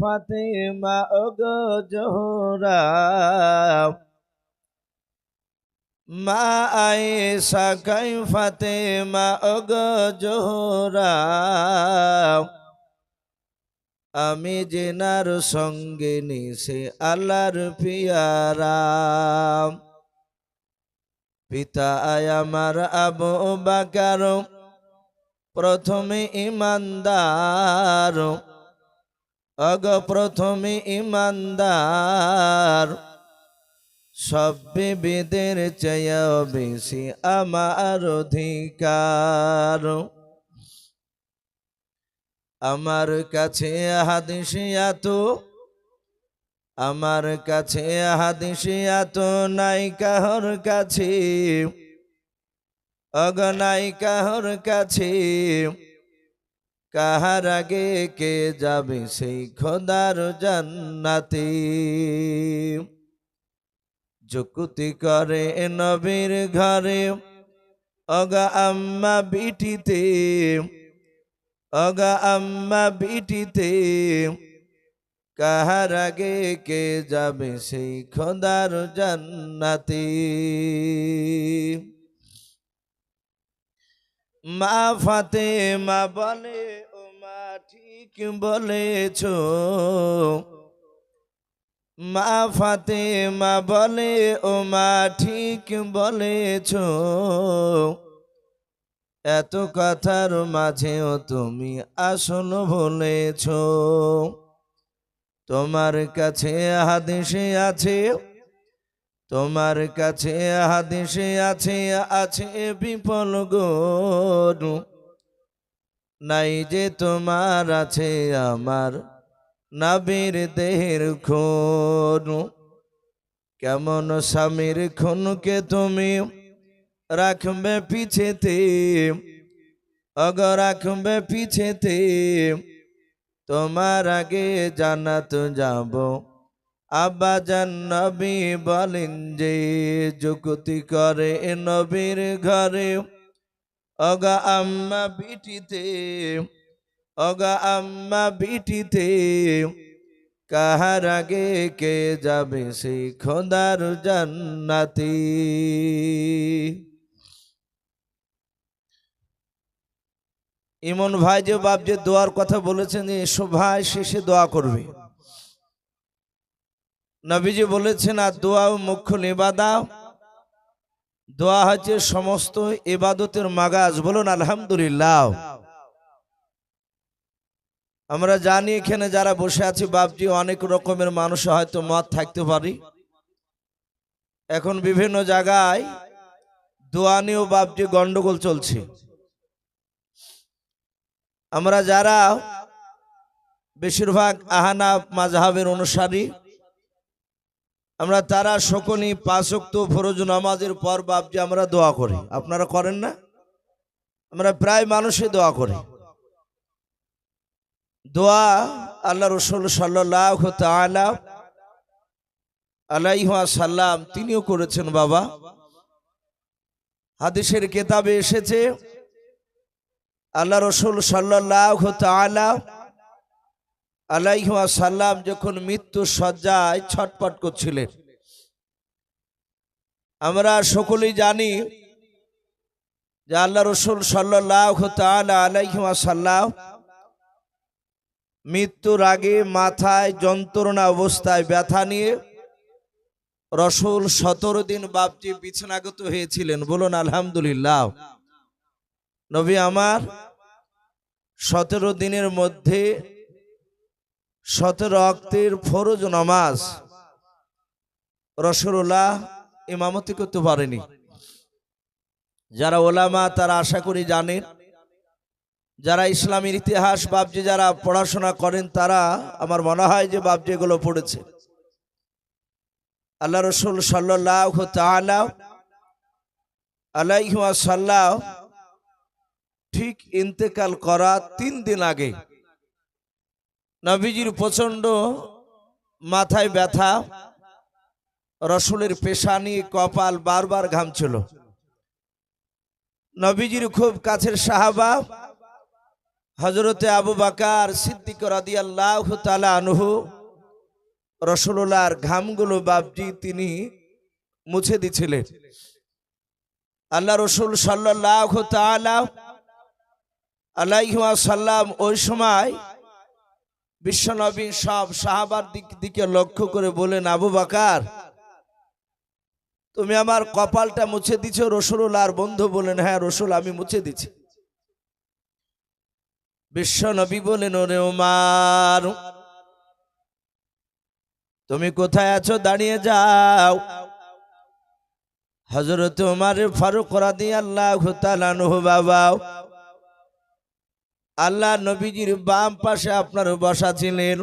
ফাতেমা, ওগো জোহরা। মা আয়েশা কাই ফাতেমা, ওগো জোহরা। আমি জেনার সঙ্গে নিশে আল্লাহর পিয়ারা। পিতা আমার আবু বাকার, প্রথমে ইমানদার। অগ প্রথমে ইমানদার, সব বিবিদের চেয়ে বেশি আমার অধিকার। আমার কাছে হাদিসিয়াত আমার কাছে হাদিসিয়াত নাই কাহর কাছে অগনাই কাহর কাছে। কাহার আগে কে যাবে সেই খোদার জান্নাতে? যুকুতি করে নবীর ঘরে, অগা আম্মা বিটিতে, অগা আম্মা বিটিতে, কাহার আগে কে যাবে সেই খোদার জান্নাতে? মা ফাতে মা বলে, ও মা, ঠিক বলেছ। মা ফাতে মা বলে, ও মা, ঠিক বলেছ। এত কথার মাঝেও তুমি আসল বলেছ। তোমার কাছে হাদিসে আছে তোমার কাছে হাদিসে আছে আছে বিপল গরু। নাই যে তোমার আছে আমার নাবির দেহের খুন কেমন স্বামীর খুনকে তুমি রাখবে পিছেতে, অগ রাখবে পিছেতে। তোমার আগে জানাত যাব। আব্বা জান নবী বলেন যে যুক্তি করে নবীর ঘরে, অগা আম্মা বিটিতে, অগা আম্মা বিটিতে, কাহার আগে কে যাবে সেই খোদার জান্নাতি? ইমন ভাই যে বাপ যে দোয়ার কথা বলেছেন এসো ভাই শেষে দোয়া করবে। নবীজি বলেছেন, আর দোয়া মুখ্য নিবাদা দোয়া হচ্ছে সমস্ত ইবাদতের মাগাজ। বলুন, আলহামদুলিল্লাহ। আমরা জানি এখানে যারা বসে আছি, বাপজি, অনেক রকমের মানুষ হয়তো মত থাকতে পারি। এখন বিভিন্ন জায়গায় দোয়া নিয়েও বাপজি গন্ডগোল চলছে। আমরা যারা বেশিরভাগ আহানা মাঝহাবের অনুসারী আমরা তারা সকলেই পাঁচক্ত ফরজ নামাজের পর বাপজি আমরা দোয়া করি। আপনারা করেন না? আমরা প্রায় মানুষই দোয়া করি। দোয়া আল্লাহ রসুল সাল্লাহ তালা আলাইহা সাল্লাম তিনিও করেছেন বাবা। হাদিসের কেতাবে এসেছে, আল্লাহ রসুল সাল্লাহ তালা আলাইহা সাল্লাম যখন মৃত্যু সজ্জায় ছটপট করছিলেন। আমরা সকলেই জানি যে আল্লাহ রসুল সাল্লাহ তালা আলাইহা সাল্লাম মৃত্যুর আগে মাথায় যন্ত্রণা অবস্থায় ব্যথা নিয়ে রসুল সতেরো দিন বাপজি বিছানাগত হয়েছিলেন। বলুন, আলহামদুলিল্লাহ। নবী আমার সতেরো দিনের মধ্যে সতেরো অক্তের ফরজ নামাজ রসুল্লাহ ইমামতি করতে পারেনি। যারা ওলামা তারা আশা করি জানেন, যারা ইসলামের ইতিহাস বাবজি যারা পড়াশোনা করেন তারা, আমার মনে হয় যে বাবজি এগুলো পড়েছে। আল্লাহ রসুল সাল্লাহ আলাইসাল্লাহ ঠিক ইন্তেকাল করা তিন দিন আগে নবীজির প্রচণ্ড মাথায় ব্যথা, রসুলের পেশানি, কপাল বারবার ঘামছিল। নবীজির খুব কাছের সাহাবা হজরতে আবু বাকার সিদ্দিক রাদি আল্লাহ আনহু রসুল্লাহর ঘামগুলো বাবজি তিনি মুছে দিছিলেন। আল্লাহ রসুল সাল্লাহ আল্লাহ সাল্লাম ওই সময় বিশ্বনবী সব সাহাবার দিক দিকে লক্ষ্য করে বলেন আবু বাকার, তুমি আমার কপালটা মুছে দিছ রসুল আর বন্ধু বলেন হ্যাঁ রসুল, আমি মুছে দিছি। বিশ্ব নবী বলেন ওরে ওমার তুমি কোথায় আছো? দাঁড়িয়ে যাও। হজরত ওমার ফারুক রাদি আল্লাহ তালানহু বাবা আল্লাহ নবীজির বাম পাশে আপনার বসা ছিলেন।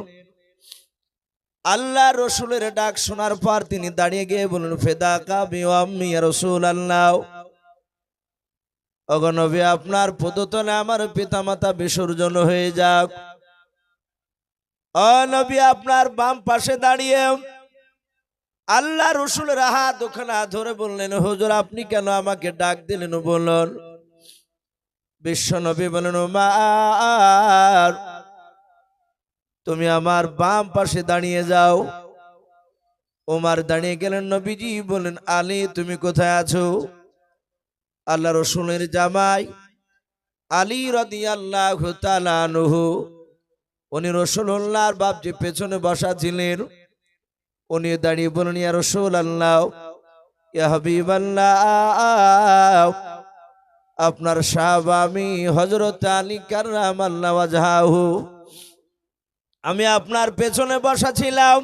আল্লাহ রসুলের ডাক শোনার পর তিনি দাঁড়িয়ে গিয়ে বলুন ফেদা কাবি আম্মি রসুল আল্লাহ অগনবী আপনার পদতলে আমার পিতামাতা বিসর্জন হয়ে যাক। অনবী আপনার বাম পাশে দাঁড়িয়ে। আল্লাহ রসুলের হাত ওখানে ধরে বললেন, হুজুর, আপনি কেন আমাকে ডাক দিলেন বলুন? বিশ্ব নবী বলেন মার তুমি আমার বাম পাশে দাঁড়িয়ে যাও। ওমার দাঁড়িয়ে গেলেন, নবীজি বলেন, আলী, তুমি কোথায় আছো? আল্লাহ রসুলের জামাই আলী রদি আল্লাহ তালানহু উনি রসুল্লাহর বাপ যে পেছনে বসা ছিলেন, উনি দাঁড়িয়ে বলেন, ইয়া রসুল আল্লাহ ইয়া হাবিব আল্লাহ আপনার সাহাব আমি হজরত আলী কার্রাম আমি আপনার পেছনে বসা ছিলাম।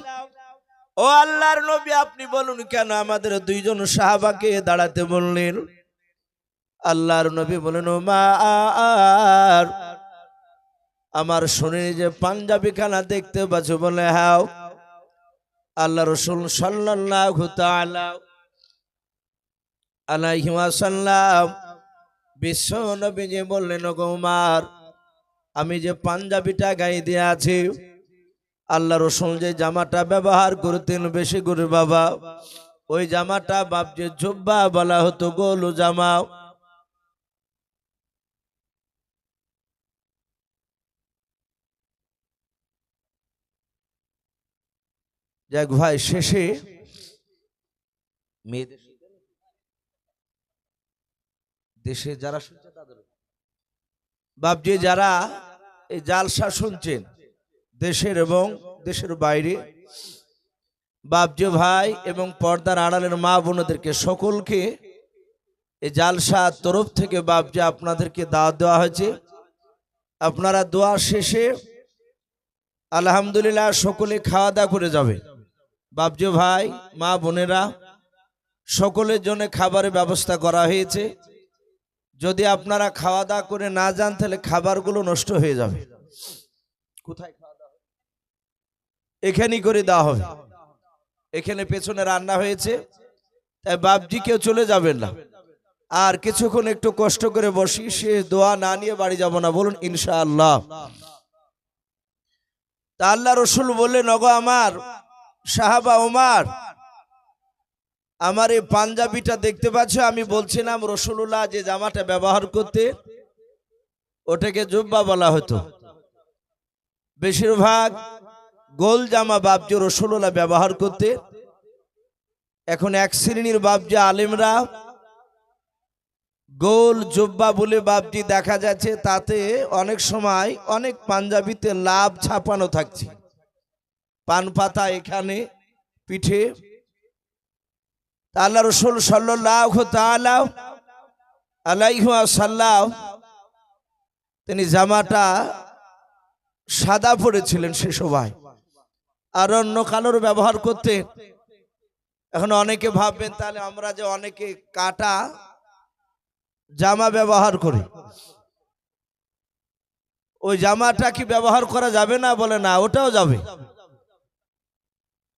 ও আল্লাহর নবী, আপনি বলুন কেন আমাদের দুইজন সাহাবাকে দাঁড়াতে বললেন? আল্লাহর নবী বলেন, ও মা, আর আমার শরীরে যে পাঞ্জাবি খানা দেখতে পাচ্ছ বলে, হাও। আল্লাহ রসুল সাল্লাল্লাহু তাআলা আলাইহি ওয়াসাল্লাম বিশ্ব নবী যে বললেন গো উমার, আমি যে পাঞ্জাবিটা গায়ে দিয়ে আছি আল্লাহ রসুল যে জামাটা ব্যবহার করতেন বেশি করে বাবা, ওই জামাটা বাপ যে জব্বা বলা হতো গোলু জামা। যাক ভাই, শেষে মেয়েদের দেশে যারা শুনছে তাদের বাপজি, যারা এই জালসা শুনছেন, দেশের এবং দেশের বাইরে, বাপজি ভাই এবং পর্দার আড়ালের মা বোনদেরকে সকলকে এই জালসা তরফ থেকে বাপজি আপনাদেরকে দাওয়াত দেওয়া হয়েছে। আপনারা দোয়া শেষে আলহামদুলিল্লাহ সকলে খাওয়া দাওয়া করে যাবে। বাপজি ভাই, মা বোনেরা, সকলের জন্য খাবারের ব্যবস্থা করা হয়েছে। যদি আপনারা খাওয়া দাওয়া করে না যান, তাহলে খাবারগুলো নষ্ট হয়ে যাবে। কোথায় এখানেই করে দেওয়া হবে। এখানে পেছনে রান্না হয়েছে, তাই বাপজি কেউ চলে যাবেন না। আর কিছুক্ষণ একটু কষ্ট করে বসি, সে দোয়া না নিয়ে বাড়ি যাব না। বলুন, ইনশাআল্লাহ। তা আল্লাহ রসুল বললেন নগ আমার সাহাবা ওমার আমার এই পাঞ্জাবিটা দেখতে পাচ্ছ? আমি বলছিলাম রসুল্লাহ যে জামাটা ব্যবহার করতে, ওটাকে জুব্বা বলা হতো। বেশিরভাগ গোল জামা বাবজি রসুল্লাহ ব্যবহার করতে। এখন এক শ্রেণির বাবজি আলিমরা গোল জুব্বা বলে বাবজি দেখা যাচ্ছে, তাতে অনেক সময় অনেক পাঞ্জাবিতে লাভ ছাপানো থাকছে। পান পাতা এখানে, পিঠে আল্লাহ রসুল সাল্লাহ সাল্লাহ তিনি জামাটা সাদা পরেছিলেন সে সময়। আর অন্য কালোর ব্যবহার করতে এখন অনেকে ভাববেন, তাহলে আমরা যে অনেকে কাটা জামা ব্যবহার করি। ওই জামাটা কি ব্যবহার করা যাবে না? বলে না, ওটাও যাবে।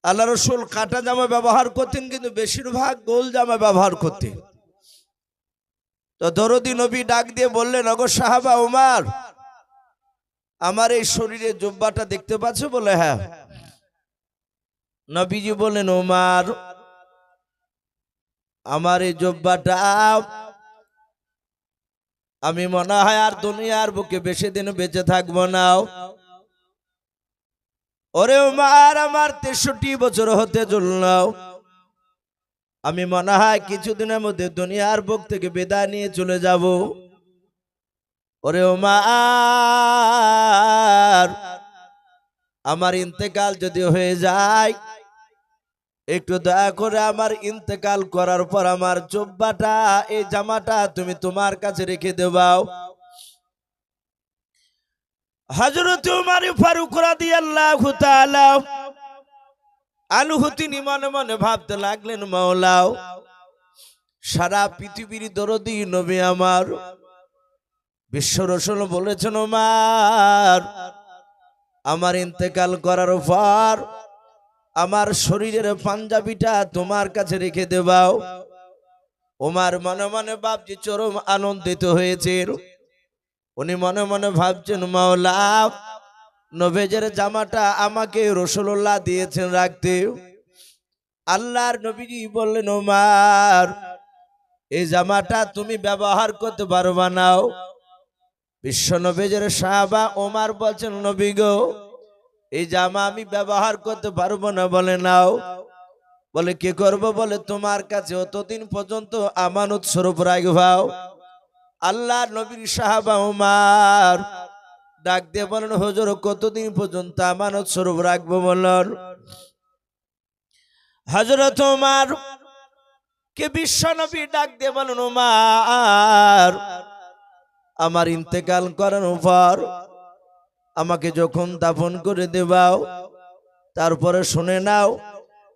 আল্লাহ রসুল কাটা জামা ব্যবহার করতেন, কিন্তু বেশিরভাগ গোল জামা ব্যবহার করতেন। তো দরদি নবী ডাক দিয়ে বললেন অগর সাহাবা উমার, আমার এই শরীরে জব্বাটা দেখতে পাচ্ছ বলে? হ্যাঁ। নবীজি বললেন, উমার, আমার এই জব্বাটা আমি মনে হয় আর দুনিয়ার বুকে বেশি দিন বেঁচে থাকব নাও ওরে উমার, আমার তেষট্টি বছর হতে চললাও আমি মনে হয় কিছুদিনের মধ্যে দুনিয়ার বুক থেকে বিদায় নিয়ে চলে যাব। ওরে উমার, আমার ইন্তেকাল যদি হয়ে যায়, একটু দয়া করে আমার ইন্তেকাল করার পর আমার জব্বাটা, এই জামাটা তুমি তোমার কাছে রেখে দেবাও। হজরত উমার ফারুক রাদিয়াল্লাহু তাআলা আনহু তিনি মনে মনে ভাবতে লাগলেন, মাওলাও, সারা পৃথিবীর দরদি নবী আমার, বিশ্ব রসুল বলেছেন ওমার আমার ইন্তেকাল করার পর আমার শরীরের পাঞ্জাবিটা তোমার কাছে রেখে দেবাও। ওমার মনে মনে ভাবছি, চরম আনন্দিত হয়েছে উনি মনে মনে ভাবছেন, মাওলা, নবেজের জামাটা আমাকে রসুল্লাহ দিয়েছেন রাখতে। আল্লাহর নবীজি বললেন, ওমার, এই জামাটা তুমি ব্যবহার করতে পারবা নাও বিশ্ব নবেজের সাহাবা ওমার বলছেন, নবী গো, এই জামা আমি ব্যবহার করতে পারব না। বলে, নাও। বলে, কি করব? বলে, তোমার কাছে অতদিন পর্যন্ত আমানত স্বরূপ রাখবাও। আল্লাহ নবীর সাহাবা উমার ডাক দিয়ে বলেন, হজর, কতদিন পর্যন্ত আমানত স্বরূপ রাখব বলেন? হজরত উমার কে বিশ্ব নবী ডাক দিয়ে বলেন, উমার, আমার ইন্তেকাল করানোর পর আমাকে যখন দাফন করে দেবাও তারপরে শুনে নাও,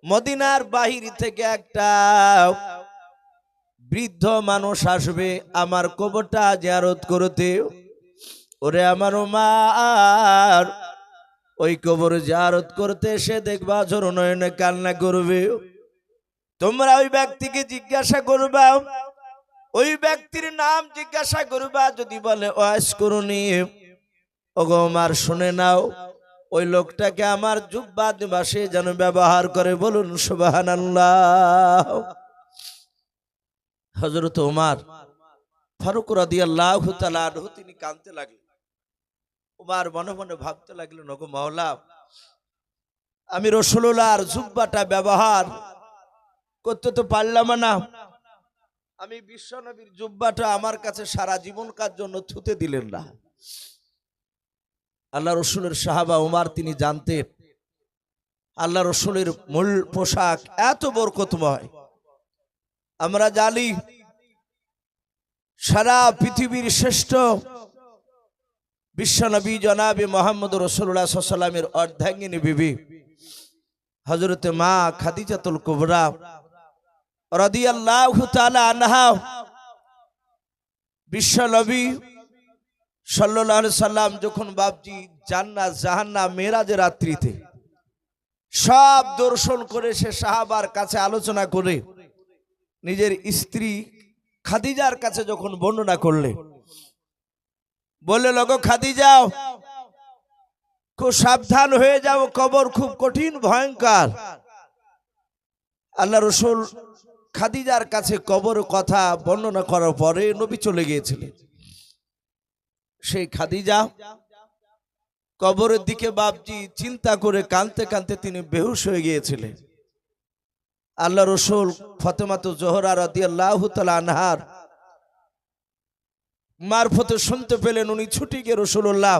মদিনার বাহির থেকে একটা বৃদ্ধ মানুষ আসবে আমার কবরটা জিয়ারত করতে। ওরে আমার মার ওই কবর জিয়ারত করতে এসে দেখবা ঝরনয়নে কান্না করবে। তোমরা ওই ব্যক্তিকে জিজ্ঞাসা করবা, ওই ব্যক্তির নাম জিজ্ঞাসা করবা, যদি বলে ওয়াস করুনি। ওগো আমার শুনে নাও, ওই লোকটাকে আমার জুব্বা দিবাসে যেন ব্যবহার করে, বলুন সুবাহান হজরত ওমার, ফারুক আল্লাহ তিনি কাঁদতে লাগলেন। ওমার মনে মনে ভাবতে লাগলেন, ওগো মাওলা, আমি রসুলার জুব্বাটা ব্যবহার করতে তো পারলাম না। আমি বিশ্বনবীর জুব্বাটা আমার কাছে সারা জীবনকার জন্য থুতে দিলেন না। আল্লাহ রসুলের সাহাবা উমার তিনি জানতেন, আল্লাহ রসুলের মূল পোশাক এত বরকতময়। আমরা জানি সারা পৃথিবীর শ্রেষ্ঠ বিশ্বনবী জনাবি মোহাম্মদ রসুল্লাহ সাল্লামের অর্ধাঙ্গিনী বিবি হজরতে মা খাদিজাতুল কুবরা বিশ্বনবী সাল্লাহ সাল্লাম যখন বাবজি জান্নাত জাহান্না মেরাজের রাত্রিতে সব দর্শন করে সে সাহাবার কাছে আলোচনা করে নিজের স্ত্রী খাদিজার কাছে যখন বর্ণনা করলে, বললে, লগো খাদিজাও, খুব সাবধান হয়ে যাও, কবর খুব কঠিন, ভয়ঙ্কর। আল্লাহ রসুল খাদিজার কাছে কবর কথা বর্ণনা করার পরে নবী চলে গিয়েছিলেন। সেই খাদিজা কবরের দিকে বাপজি চিন্তা করে কানতে কানতে তিনি বেহুশ হয়ে গিয়েছিলেন। আল্লাহ রসুল ফতেমাত জোহরা রদি আল্লাহ আনহার মারফতে শুনতে পেলেন, উনি ছুটি গিয়ে রসুল্লাহ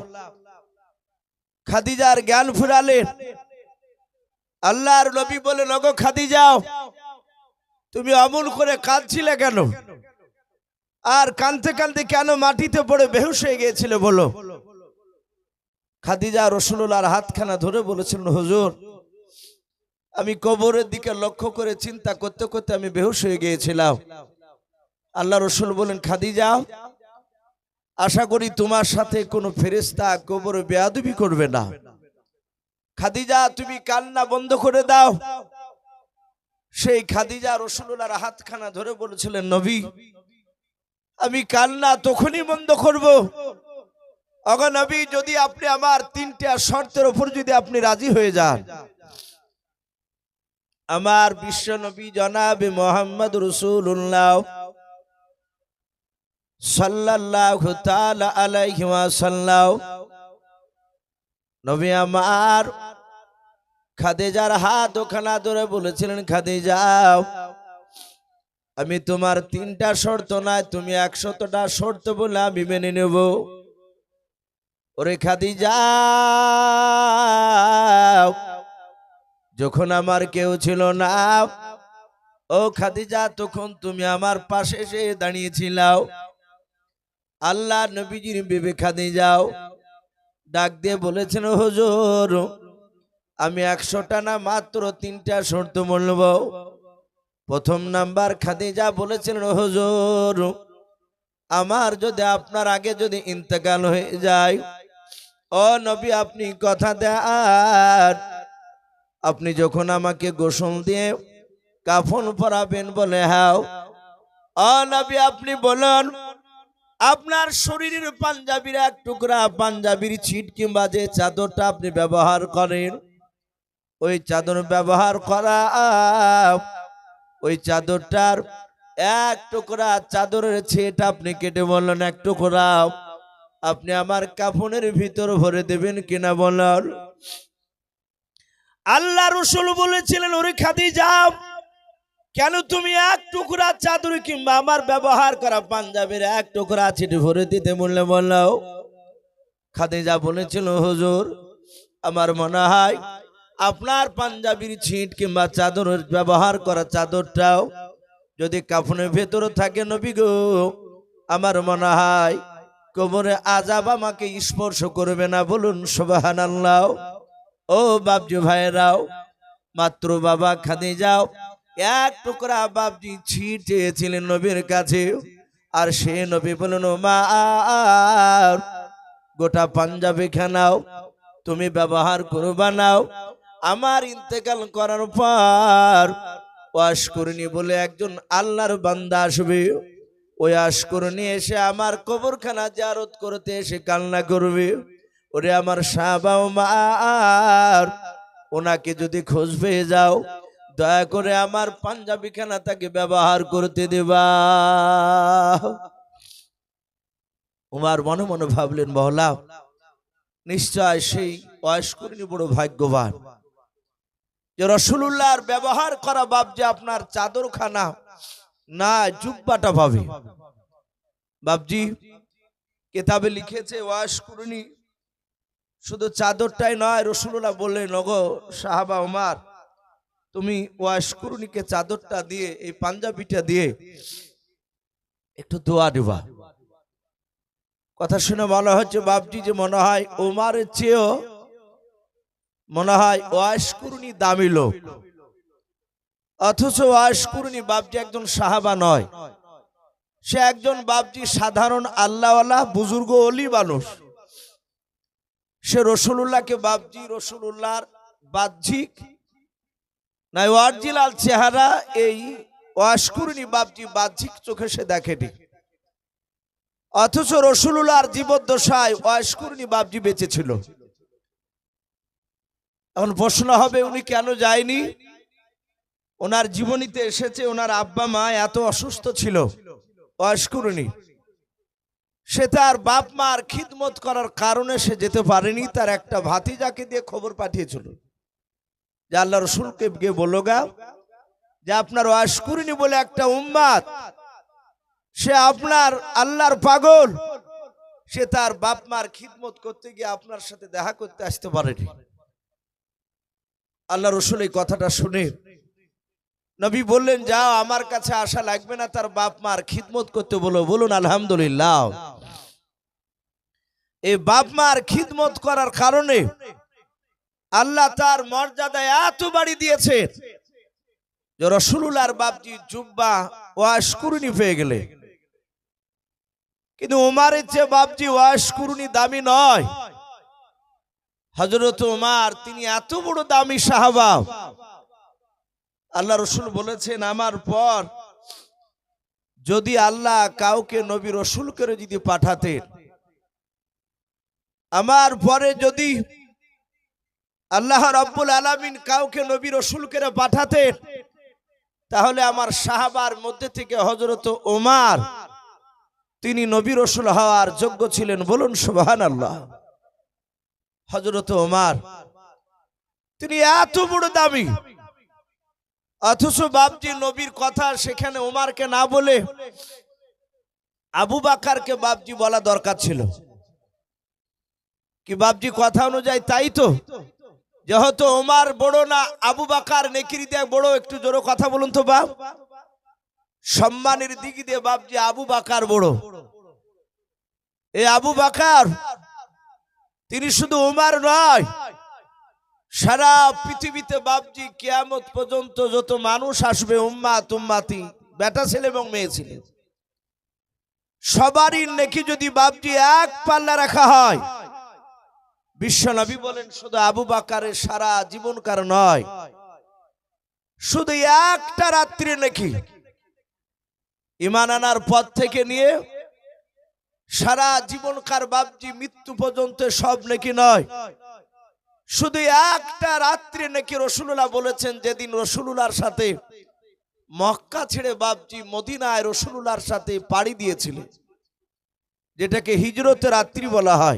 খাদিজার জ্ঞান ফিরালেন। আল্লাহর নবী বলে লগো খাদিজাও তুমি অমল করে কাঁদছিলে কেন? আর কানতে কানতে কেন মাটিতে পড়ে বেহুশ হয়ে গিয়েছিল বলো? খাদিজা রসুল্লাহর হাতখানা ধরে বলেছিলেন, হুজুর আমি কবরের দিকে লক্ষ্য করে চিন্তা করতে করতে আমি বেহুশ হয়ে গিয়েছিলাম। আল্লাহ রসুল বলেন, খাদিজা, আশা করি তোমার সাথে কোনো ফেরেস্তা কবরে বেয়াদবি করবে না। খাদিজা, তুমি কান্না বন্ধ করে দাও। সেই খাদিজা রসুল্লাহর হাতখানা ধরে বলেছিলেন, নবী, আমি কান্না তখনই বন্ধ করব। অগনবী যদি আপনি আমার তিনটা শর্তের উপর যদি আপনি রাজি হয়ে যান আমার বিশ্ব নবী জনাবে মোহাম্মদ রসুল্লাহ সাল্লাল্লাহু তাআলা আলাইহি ওয়াসাল্লাম। নবী আমার খাদিজার হাত ওখানা ধরে বলেছিলেন, খাদিজা, আমি তোমার তিনটা শর্ত নাই, তুমি একশতটা শর্ত বলে আমি মেনে নেব। ওরে খাদিজা যখন আমার কেউ ছিল না, ও খাদিজা, তখন তুমি আমার পাশে এসে দাঁড়িয়েছিলাও। আল্লাহ নবীজির বিবে খাদিজাও ডাক দিয়ে বলেছেন, হুজুর, আমি একশোটা না, মাত্র তিনটা শর্ত বলব প্রথম নাম্বার খাদিজা বলেছিলেন হুজুর, আমার যদি আপনার আগে যদি ইন্তেকাল হয়ে যায়, ও নবী, আপনি কথা দেন। আপনি যখন আমাকে গোসল দিয়ে কাফন পরাবেন বলে, হাও ও নবী, আপনি বলুন, আপনার শরীরের পাঞ্জাবির এক টুকরা পাঞ্জাবির ছিট কিংবা যে চাদরটা আপনি ব্যবহার করেন, ওই চাদর ব্যবহার করা, ওই চাদরটার এক টুকরা চাদরের ছিট আপনি কেটে বললেন, এক টুকরা, আপনি আমার কাফনের ভিতর ভরে দেবেন কিনা বলার আল্লাহ রসুল বলেছিলেন, ওরে খাদি যাও কেন তুমি এক টুকরা চাদর কিংবা আমার ব্যবহার করা পাঞ্জাবের এক টুকরা ছিটে ভরে দিতে বললে বললাও? খাদিজা বলেছিল, হুজুর, আমার মনে হয় আপনার পাঞ্জাবির ছিট কিংবা চাদরের ব্যবহার করা চাদরটাও যদি কাফনের ভেতরে থাকে নবী গো, আমার মনে হয় কোমরে আজাব আমাকে স্পর্শ করবে না বলুন সোবাহান আল্লাহ ও বাবজু ভাইরাও মাত্র বাবা খাদি যাও। এক টুকরা বাবজি ছিটিয়েছিলেন নবীর কাছে। আর সে নবী বলুন মা আর গোটা পাঞ্জাবি খানাও তুমি ব্যবহার করবা নাও আমার ইন্তেকাল করার পর ওয়াশ করিনি বলে একজন আল্লাহর বান্দা আসবে। ওই আশকরণী এসে আমার কবরখানা জারত করতে এসে কান্না করবে। ওরে আমার সাহাবাও মার ওনাকে যদি খোঁজ পেয়ে যাও, দয়া করে আমার পাঞ্জাবি খানা তাকে ব্যবহার করতে দেবা। উমার মনে মনে ভাবলেন বহলা নিশ্চয় সেই বয়স্করিনী বড় ভাগ্যবান। যে রসুল্লাহর ব্যবহার করা বাপ যে আপনার চাদরখানা, না, জুব্বাটা পাবে। বাবজি কেতাবে লিখেছে ওয়াশ করুনি শুধু চাদরটাই নয় রসুল্লাহ বললেন নগো সাহাবা ওমার, তুমি ওয়াশ করুনিকে চাদরটা দিয়ে, এই পাঞ্জাবিটা দিয়ে একটু দোয়া দেবা। কথা শুনে মনে হচ্ছে বাবজি যে মনে হয় ওমারের চেয়েও মনে হয় ওয়াশ করুনি দামি লোক। অথচ ওয়াশ করুনি বাবজি একজন সাহাবা নয়। সে একজন বাবজি সাধারণ আল্লাহওয়ালা, বুজুর্গ, অলি মানুষ। সে রসুল্লাহকে বাবজি রসুল্লাহর বাহ্যিক না ওয়ার্জিলাল চেহারা, এই ওয়াশকুরনি বাবজি বাহ্যিক চোখে সে দেখেনি। অথচ রসুল্লাহর জীবদ্দশায় ওয়াশকুরনি বাবজি বেঁচে ছিল এখন প্রশ্ন হবে, উনি কেন যায়নি? ওনার জীবনীতে এসেছে, ওনার আব্বা মা এত অসুস্থ ছিল অস্কুরণী সে তার বাপ মার খিদমত করার কারণে সে যেতে পারেনি, তার একটা ভাতিজাকে দিয়ে খবর পাঠিয়েছিল। যে আল্লাহ রসুলকে গিয়ে বলল, গা, যে আপনার অস্কুরণী বলে একটা উম্মাদ, সে আপনার আল্লাহর পাগল, সে তার বাপ মার খিদমত করতে গিয়ে আপনার সাথে দেখা করতে আসতে পারেনি। আল্লাহ রসুল এই কথাটা শুনে নবী বললেন, যাও, আমার কাছে আসা লাগবে না, তার বাপ মার খিদমত করতে বলো। বলুন, আলহামদুলিল্লাহ। এই বাপ মার খিদমত করার কারণে আল্লাহ তার মর্যাদায় এত বাড়ি দিয়েছে যে রসুলুল্লাহর বাপজি জুব্বা ওয়াশকুরুনি পেয়ে গেলে। কিন্তু উমারের চেয়ে বাপজি ওয়াশকুরুনি দামি নয় হজরত উমার তিনি এত বড় দামি সাহাবা। আল্লাহ রসুল বলেছেন, আমার পর যদি আল্লাহ কাউকে নবী রসুল করে যদি পাঠাতেন আমার পরে যদি আল্লাহ রব্বুল আলমিন কাউকে নবী রসুল করে পাঠাতেন, তাহলে আমার সাহাবার মধ্যে থেকে হজরত ওমার, তিনি নবী রসুল হওয়ার যোগ্য ছিলেন বলুন সুবাহান আল্লাহ হজরত ওমার, তিনি এত বড় দামি, অথচ বাপজি নবীর কথা সেখানে ওমারকে না বলে আবু বাকারকে বাপজি বলা দরকার ছিল। কি বাপজি, কথা অনুযায়ী তাই তো? যেহেতু ওমার বড় না, আবু বাকার নেকিরি দেয় বড়, একটু জোরে কথা বলুন তো বাপ। সম্মানের দিক দিয়ে বাপজি, আবু বাকার বড়। এ আবু বাকার, তিনি শুধু উমার নয়, সারা পৃথিবীতে বাপজি কিয়ামত পর্যন্ত যত মানুষ আসবে, উম্মা তুম্মাতি, বেটা ছেলে এবং মেয়ে ছেলে। সবারই নেকি যদি বাপজি এক পাল্লা রাখা হয় বিশ্বনবী বলেন, শুধু আবু বাকারের সারা জীবনকার নয়, শুধু একটা রাত্রি নাকি ইমান আনার পর থেকে নিয়ে সারা জীবনকার বাপজি মৃত্যু পর্যন্ত সব নাকি নয়, শুধু একটা রাত্রি নাকি রসুল্লাহ বলেছেন, যেদিন রসুলুল্লাহর সাথে মক্কা ছেড়ে বাপজি মদিনায় রসুলুল্লাহর সাথে পাড়ি দিয়েছিলেন যেটাকে হিজরতের রাত্রি বলা হয়।